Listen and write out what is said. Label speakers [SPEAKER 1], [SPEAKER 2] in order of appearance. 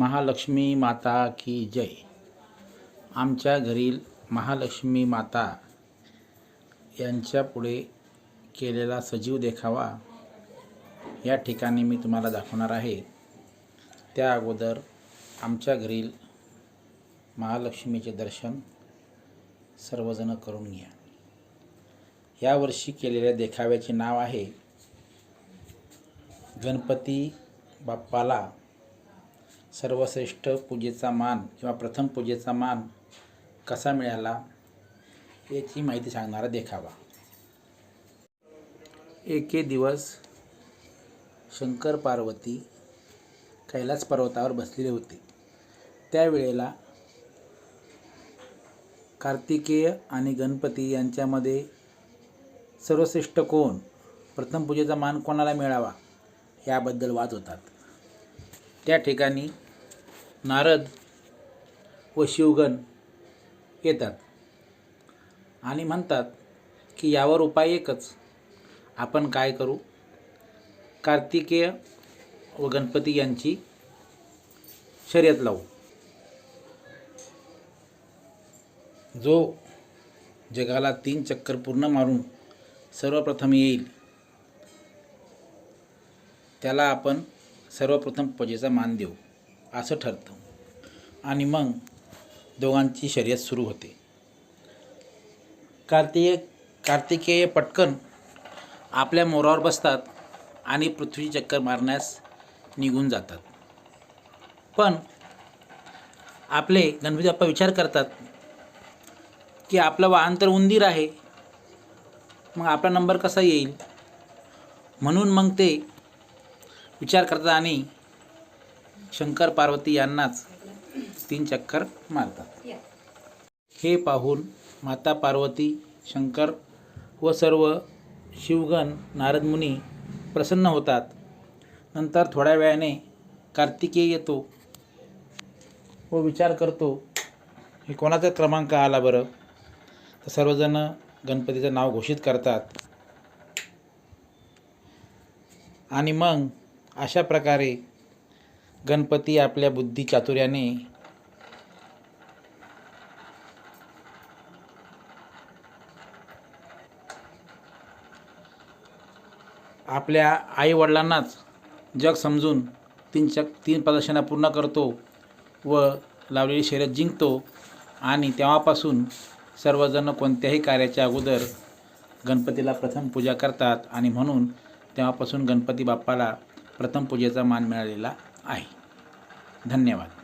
[SPEAKER 1] महालक्ष्मी माता की जय. आमच्या घरील महालक्ष्मी माता यांच्या पुढे केलेला सजीव देखावा या ठिकाणी मी तुम्हाला दाखवणार आहे. त्या अगोदर आमच्या घरील महालक्ष्मीचे दर्शन सर्वजण करून घ्या. यावर्षी केलेल्या देखाव्याचे नाव आहे गणपती बाप्पाला सर्वश्रेष्ठ पूजेचा मान किंवा प्रथम पूजेचा मान कसा मिळाला याची माहिती सांगणारा देखावा. एके दिवस शंकर पार्वती कैलास पर्वतावर बसलेले होते. त्यावेळेला कार्तिकेय आणि गणपती यांच्यामध्ये सर्वश्रेष्ठ कोण? प्रथम पूजेचा मान कोणाला मिळावा? याबद्दल वाद होतात. त्या ठिकाणी नारद व शिवगण येतात आणि म्हणतात की यावर उपाय एकच. आपण काय करू? कार्तिकेय व गणपती यांची शर्यत लावू. जो जगाला तीन चक्कर पूर्ण मारून सर्वप्रथम येईल त्याला आपण सर्वप्रथम पूजेचा मान देऊ असं ठरतं. आणि मग दोघांची शर्यत सुरू होते. कार्तिकेय कार्तिकेय पटकन आपल्या मोरावर बसतात आणि पृथ्वी चक्कर मारण्यास निघून जातात. पण आपले गणपती बाप्पा विचार करतात की आपलं वाहन तर उंदीर आहे मग आपला नंबर कसा येईल? म्हणून मग ते विचार करतात आणि शंकर पार्वती यांनाच तीन चक्कर मारतात. हे पाहून माता पार्वती शंकर व सर्व शिवगण नारद मुनी प्रसन्न होतात. नंतर थोड्या वेळाने कार्तिकेय येतो व विचार करतो हे कोणाचा क्रमांक आला बरं? तर सर्वजण गणपतीचं नाव घोषित करतात. आणि मग अशा प्रकारे गणपती आपल्या बुद्धी चातुर्याने आपल्या आईवडिलांनाच जग समजून तीन चक तीन प्रदर्शना पूर्ण करतो व लावलेली शर्यत जिंकतो आणि तेव्हापासून सर्वजण कोणत्याही कार्याच्या अगोदर गणपतीला प्रथम पूजा करतात आणि म्हणून तेव्हापासून गणपती बाप्पाला प्रथम पूजेचा मान मिळालेला आहे. धन्यवाद.